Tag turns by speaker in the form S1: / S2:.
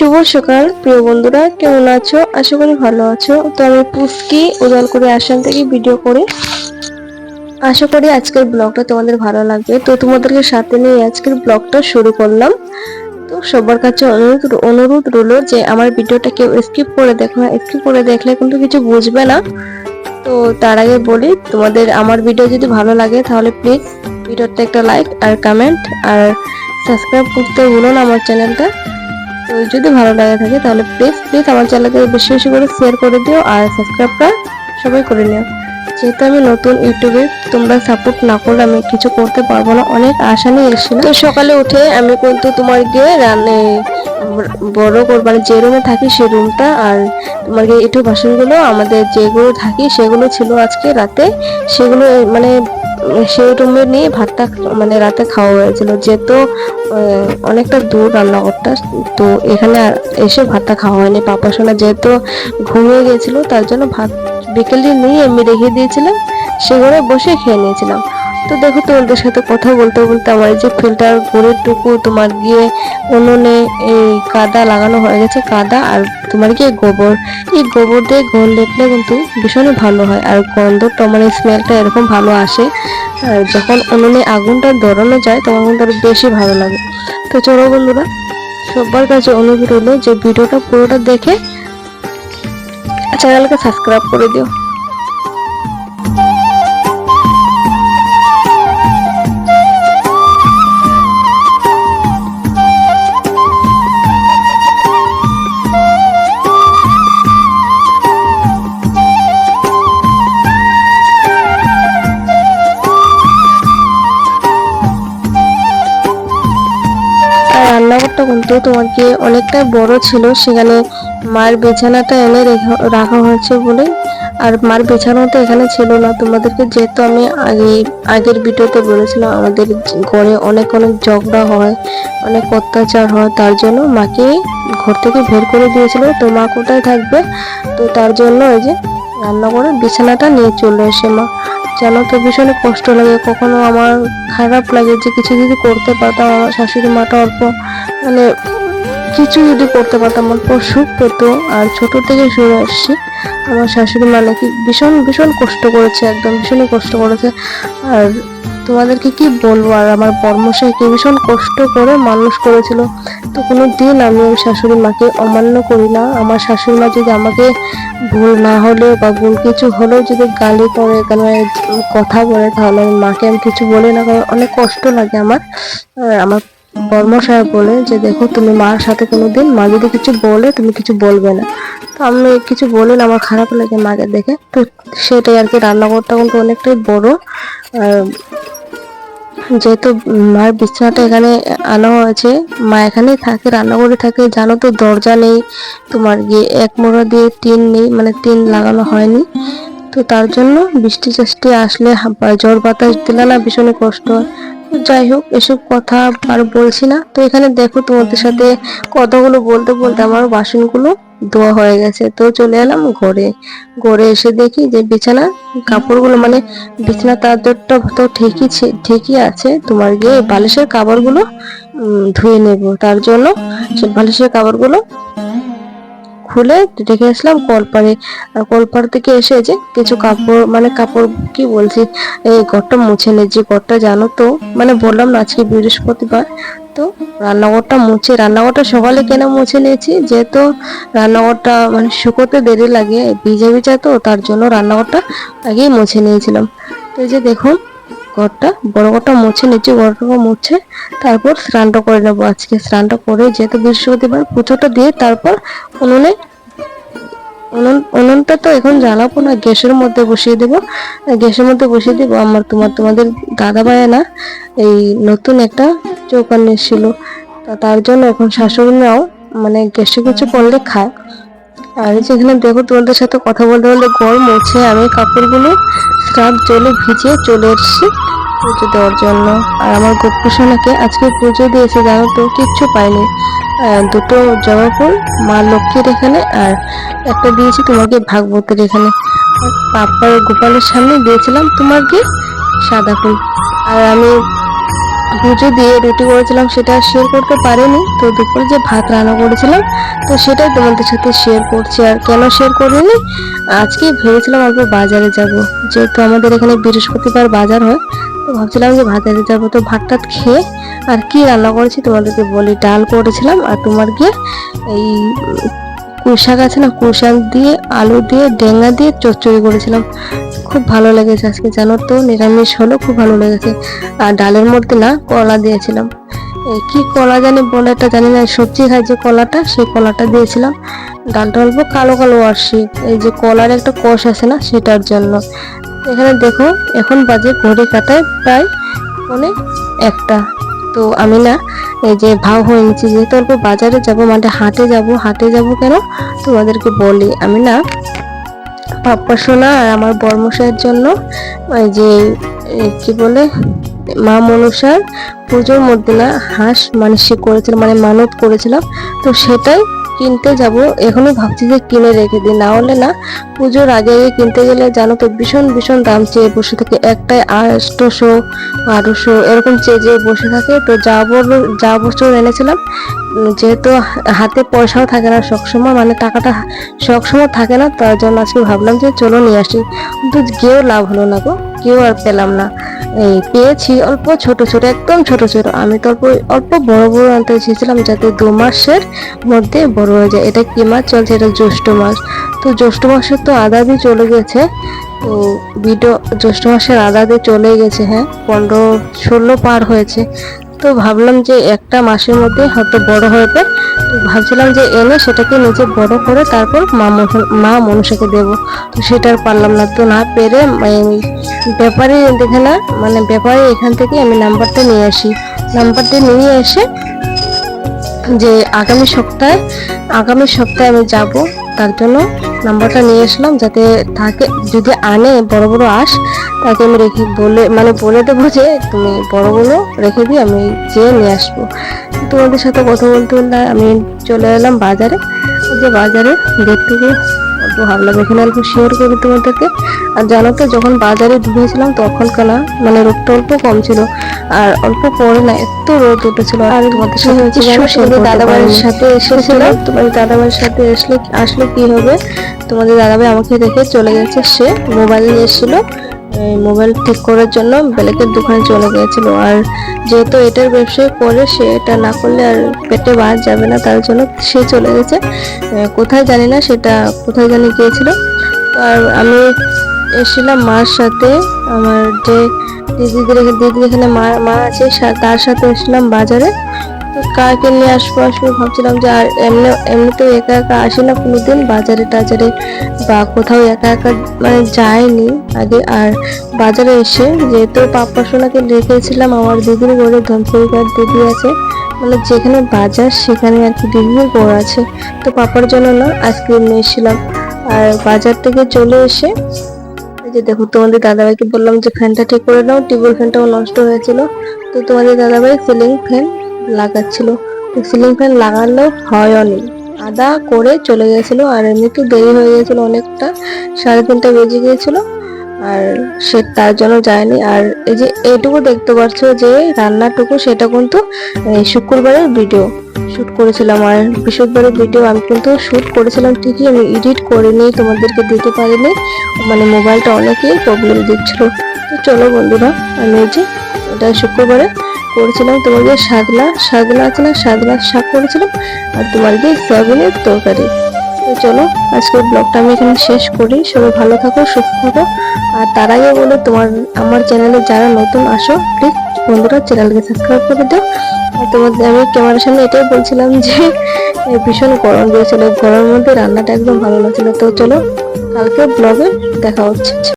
S1: শুভ সকাল। প্রিয় বন্ধুরা, কেমন আছো? আশা করি ভালো আছো। তো আমি পুস্কি উজাল করে আসাম থেকে ভিডিও করে। আশা করি আজকের ব্লগটা তোমাদের ভালো লাগবে। তো তোমাদেরকে সাথে নিয়ে আজকের ব্লগটা শুরু করলাম। তো সবার কাছে অনুরোধ অনুরোধ রইল যে আমার ভিডিওটা কেউ স্কিপ করে দেখো না। স্কিপ করে দেখলে কিন্তু কিছু বুঝবে না। তো তার আগে বলি, তোমাদের আমার ভিডিও যদি ভালো লাগে তাহলে প্লিজ ভিডিওটা একটা লাইক আর কমেন্ট আর সাবস্ক্রাইব করতে ভুলো না আমার চ্যানেলটা যদি ভালো লাগে থাকে তাহলে প্লিজ প্লিজ আমার চ্যানেলকে বেশি বেশি করে শেয়ার করে দিও আর সাবস্ক্রাইবটা সবাই করে নিও। যেহেতু আমি নতুন ইউটিউবে, তোমরা সাপোর্ট না করলে আমি কিছু করতে পারব না। অনেক আশা নিয়ে এসেছিলাম। তো সকালে উঠে আমি কিন্তু তোমার গিয়ে রান্নে বড় করে মানে যে রুমে থাকি সেই রুমটা আর তোমার গিয়ে একটু বাসনগুলো, আমাদের যেগুলো থাকি সেগুলো ছিল আজকে রাতে, সেগুলো মানে সেই রুমে নিয়ে ভাতটা মানে রাতে খাওয়া হয়েছিল। যেহেতু অনেকটা দূর রান্নাঘরটা, তো এখানে এসে ভাতটা খাওয়া হয়নি। পাপা সোনা যেহেতু ঘুমিয়ে গেছিল তার জন্য ভাত বিকেলে নিয়ে আমি রেখে দিয়েছিলাম। সে ঘরে বসে খেয়ে নিয়েছিলাম। তো দেখো, তোমাদের সাথে কথা বলতে বলতে আমার যে ফিল্টার গুঁড়ের টুকু তোমার গিয়ে উনুনে এই কাদা লাগানো হয়ে গেছে, কাদা আর তোমার গিয়ে গোবর। এই গোবর দিয়ে ঘন লেপলে কিন্তু ভীষণই ভালো হয় আর গন্ধটা মানে স্মেলটা এরকম ভালো আসে। আর যখন উনুনে আগুনটা ধরানো যায়, তখন কিন্তু আরও বেশি ভালো লাগে। তো চলো বন্ধুরা, সবার কাছে অনুরোধ রইল যে ভিডিওটা পুরোটা দেখে চ্যানেলকে সাবস্ক্রাইব করে দিও। কিন্তু তোমার অনেকটা বড় ছিল, সেখানে মার বিছানাটা এনে রেখা- হয়েছে বলে। আর মার বিছানাটা এখানে ছিল না। তোমাদেরকে যেহেতু আমি আগে, আগের ভিডিওতে বলেছিলাম, আমাদের ঘরে অনেক অনেক ঝগড়া হয়, অনেক অত্যাচার হয়, তার জন্য মাকে ঘর থেকে বের করে দিয়েছিল। তো মা কোথায় থাকবে? তো তার জন্য ওই যে রান্নাঘরে বিছানাটা নিয়ে চলে এসে মা জানো তো ভীষণ কষ্ট লাগে। কখনো আমার খারাপ লাগে যে কিছু যদি করতে পারতাম, আমার শাশুড়ি মাটা অল্প মানে কিছু যদি করতে পারতাম অল্প সুখ পেতো। আর ছোট থেকে শুনে আসছি, আমার শাশুড়ি মা নাকি ভীষণ ভীষণ কষ্ট করেছে, একদম ভীষণই কষ্ট করেছে। আর তোমাদেরকে কি বলব, আর আমার বর্মশাইকে ভীষণ কষ্ট করে মানুষ করেছিল। তো কোনো দিন আমি ওই শাশুড়ি মাকে অমান্য করি না। আমার শাশুড়ি মা যদি আমাকে ভুল না হলেও বা ভুল কিছু হলেও যদি গালি করে, কেন কথা বলে, তাহলে আমি মাকে আমি কিছু বলি না, কারণ অনেক কষ্ট লাগে আমার। আমার বর্ম সাহেব বলে যে, দেখো, তুমি মার সাথে কোনোদিন মা যদি কিছু বলে তুমি কিছু বলবে না। তো আমি কিছু বলি না, আমার খারাপ লাগে মাকে দেখে। তো সেটাই আর কি, রান্নাঘরটা কিন্তু অনেকটাই বড়। যেহেতু মায়ের বিছানাটা এখানে আনা হয়েছে, মা এখানেই থাকে, রান্নাঘরে থাকে, জানো তো দরজা নেই, তোমার গিয়ে এক মোড়া দিয়ে টিন নেই মানে টিন লাগানো হয়নি। তো তার জন্য বৃষ্টি চাষ্টি আসলে ঝড় বাতাস দিলে না ভীষণই কষ্ট হয়। যাই হোক, এসব কথা আর বলছি না। তো এখানে দেখো তোমাদের সাথে কথাগুলো বলতে বলতে আমার বাসনগুলো ধোয়া হয়ে গেছে। তো চলে এলাম ঘরে। ঘরে এসে দেখি যে বিছানা, কাপড়গুলো মানে বিছানা চাদরটা তো ঠিকই ঠিকই আছে। তোমার গিয়ে বালিশের কাপড়গুলো ধুয়ে নেব। তার জন্য বালিশের কাপড়গুলো খুলে রেখে আসলাম। কলপারে, কলপার থেকে এসে যে কিছু কাপড় মানে কাপড় কি বলছি, এই ঘরটা মুছে নিয়েছি ঘরটা জানো তো মানে বললাম না আজকে বৃহস্পতিবার, তো রান্নাঘরটা মুছে, রান্নাঘরটা সকালে কেন মুছে নিয়েছি? যেহেতু রান্নাঘরটা মানে শুকোতে দেরি লাগে, ভিজে ভিজা তো, তার জন্য রান্নাঘরটা আগেই মুছে নিয়েছিলাম। তো যে দেখুন ঘরটা, বড় ঘরটা মুছে, নিচে ঘরটা মুছে, তারপর স্নানটা করে নেব আজকে। স্নানটা করে যেহেতু বৃহস্পতিবার পুজোটা দিয়ে তারপর উনুনে উনুন উনুনটা তো এখন জ্বালাবো না, গ্যাসের মধ্যে বসিয়ে দেবো। গ্যাসের মধ্যে বসিয়ে দেবো, আমার তোমার তোমাদের দাদা ভাই না এই নতুন একটা চৌকা নিয়েছিল। তার জন্য এখন শাশুড়ি মানে গ্যাসে কিছু করলে খায়। আর এই যে এখানে দেখো তোমাদের সাথে কথা বলতে বলতে গরম মুছে, আমি কাপড়গুলো স্টাফ জলে ভিজে চলে এসেছি পুজো দেওয়ার জন্য। আর আমার গোপুসোনাকে আজকে পুজো দিয়েছে, জানো তো, কিচ্ছু পাইনি। দুটো জবা ফুল, মা লক্ষ্মীর এখানে, আর একটা দিয়েছি তোমাকে ভাগবতের এখানে। পাপ্পার গোপালের সামনে দিয়েছিলাম তোমাকে সাদা ফুল। আর আমি পুজো দিয়ে রুটি করেছিলাম, সেটা শেয়ার করতে পারিনি। তো দুপুরে যে ভাত রান্না করেছিলাম, তো সেটাই তোমাদের সাথে শেয়ার করছি আর কেন শেয়ার করিনি? আজকে ভেবেছিলাম অল্প বাজারে যাব। যেহেতু আমাদের এখানে বৃহস্পতিবার বাজার হয়, তো ভাবছিলাম যে বাজারে যাব। তো ভাত টাত খেয়ে আর কি রান্না করেছি তোমাদেরকে বলি। ডাল করেছিলাম আর তোমার গিয়ে এই কুই শাক আছে না শাক দিয়ে, আলু দিয়ে, ডেঙ্গা দিয়ে চচ্চড়ি করেছিলাম। খুব ভালো লেগেছে আজকে, জানো তো, নিরামিষ হলো খুব ভালো লেগেছে। আর ডালের মধ্যে না, কলা দিয়েছিলাম। কি কলা জানি বলে এটা জানি না সবজি খাই যে কলাটা, সেই কলাটা দিয়েছিলাম। ডালটা অল্প কালো কালো আসি এই যে কলার একটা কষ আছে না, সেটার জন্য। এখানে দেখো, এখন বাজে ঘড়ি কাটায় প্রায় মানে একটা। তো আমি না এই যে ভাও হয়ে নিচ্ছি যেহেতু অল্প বাজারে যাব মানে হাটে যাব হাটে যাব কেন? তোমাদেরকে বলি, আমি না পাপ্পা সোনা আর আমার বর্মশাইয়ের জন্য ওই যে কি বলে মা মনসার পুজোর মধ্যে না হাঁস মানসিক করেছিলাম মানে মানত করেছিলাম তো সেটাই কিনতে যাব। এখনও ভাবছি যে কিনে রেখে দিই। না হলে না পুজোর আগে আগে কিনতে গেলে জানো তো ভীষণ ভীষণ দাম চেয়ে বসে থাকে। একটাই আটশোশো বারোশো এরকম চেয়ে চেয়ে বসে থাকে। তো যা বলল যা বছর এনেছিলাম, যেহেতু হাতে পয়সাও থাকে না সবসময় মানে টাকাটা সবসময় থাকে না, তার জন্য আজকে ভাবলাম যে চলো নিয়ে আসি। কিন্তু গিয়েও লাভ হলো না গো। কেউ আর পেলাম না। এই পেয়েছি অল্প, ছোট ছোট, একদম ছোট ছোট। আমি তো অল্প অল্প বড় বড় আনতে চেয়েছিলাম যাতে দু মাসের মধ্যে বড় হয়ে যায়। এটা কি মাছ চলছে? এটা জ্যৈষ্ঠ মাস তো জ্যৈষ্ঠ মাসে তো আদা দিয়ে চলে গেছে। তো বিডো জ্যৈষ্ঠ মাসের আদা দিয়ে চলে গেছে হ্যাঁ। পনেরো, ষোলো পার হয়েছে। তো ভাবলাম যে একটা মাসের মধ্যে হয়তো বড় হবে তো ভাবছিলাম যে এনে সেটাকে নিজে বড় করে তারপর মা মা মনসাকে দেব। তো সেটা আর পারলাম না। তো না পেরে এই ব্যাপারে দেখে না মানে ব্যাপারে এখান থেকে আমি নাম্বারটা নিয়ে আসি। নাম্বারটা নিয়ে এসে যে আগামী সপ্তাহে আগামী সপ্তাহে আমি যাব, তার জন্য নাম্বারটা নিয়ে আসলাম যাতে তাকে যদি আনে বড় বড় আস তাকে আমি রেখে বলে মানে বলে দেবো যে তুমি বড়গুলো রেখে দিই আমি যেয়ে নিয়ে আসব। তোমাদের সাথে কথা বলতে বলতে আমি চলে এলাম বাজারে। যে বাজারে দেখতে থেকে অল্প ভাবলাম এখানে অল্প শেয়ার করি তোমাদেরকে। আর জানো তো যখন বাজারে ঢুকেছিলাম তখন কানা মানে রোদটা অল্প কম ছিল। আর অল্প পরে না এত রোদ উঠেছিল। আর তোমাদের সাথে হচ্ছে দাদাবাড়ির সাথে এসেছিল। তোমাদের দাদাবাড়ির সাথে আসলে আসলে কি হবে? তোমাদের দাদাভাই আমাকে দেখে চলে গেছে সে মোবাইল নিয়ে এসেছিল। মোবাইল ঠিক করার জন্য বেলেকের দোকানে চলে গিয়েছিল। আর যেহেতু এটার ব্যবসায় করে সে এটা না করলে আর পেটে বাদ যাবে না, তার জন্য সে চলে গেছে। কোথায় জানি না, সেটা কোথায় জানি গিয়েছিল। আর আমি এসেছিলাম মার সাথে, আমার যে দিদি দিদির এখানে মা মা আছে তার সাথে এসেছিলাম বাজারে। কাকে নিয়ে আসব আসব ভাবছিলাম যে আর এমনি, এমনিতেও একা একা আসি না কোনোদিন, বাজারে টাজারে বা কোথাও একা একা মানে যাইনি আগে। আর বাজারে এসে যেহেতু পাপ্পা সোনাকে রেখেছিলাম, আমার দিদির ঘরে ধনসরিকার দিদি আছে মানে যেখানে বাজার সেখানে আর কি দিদির ঘর আছে। তো পাপার জন্য না আইসক্রিম নিয়ে এসেছিলাম আর বাজার থেকে চলে এসে যে দেখো তোমাদের দাদাভাইকে বললাম যে ফ্যানটা ঠিক করে নাও টেবিল ফ্যানটাও নষ্ট হয়েছিল। তো তোমাদের দাদাভাই সিলিং ফ্যান লাগাচ্ছিল। সিলিং ফ্যান লাগালেও হয়নি আদা করে চলে গেছিল আর এমনিতেও দেরি হয়ে গেছিল অনেকটা। সাড়ে তিনটা বেজে গিয়েছিল আর সে তার জন্য যায়নি। আর এই যে এইটুকু দেখতে পাচ্ছ যে রান্নাটুকু সেটা কিন্তু শুক্রবারের ভিডিও শ্যুট করেছিলাম। আর বৃহস্পতিবারের ভিডিও আমি কিন্তু শ্যুট করেছিলাম। ঠিকই আমি এডিট করিনি, তোমাদেরকে দিতে পারিনি। মানে মোবাইলটা অনেকেই প্রবলেম দিচ্ছিল। তো চলো বন্ধুরা, আমি এই যে এটা শুক্রবারে করেছিলাম, তোমার গিয়ে সাদলা সাদলা আছে না, সাদলা শাক করেছিলাম, আর তোমার গিয়ে সয়াবিনের তরকারি। তো চলো আজকের ব্লগটা আমি এখানে শেষ করি। সবাই ভালো থাকো, সুস্থ থাকো। আর তার আগে বলে, তোমার, আমার চ্যানেলে যারা নতুন আসো প্লিজ বন্ধুরা, চ্যানেলকে সাবস্ক্রাইব করে দিও। আর তোমাদের আমি ক্যামেরার সামনে এটাই বলছিলাম যে ভীষণ গরম দিয়েছিল। গরমের মধ্যে রান্নাটা একদম ভালো লাগছিল। তো চলো কালকে ব্লগে দেখা হচ্ছে।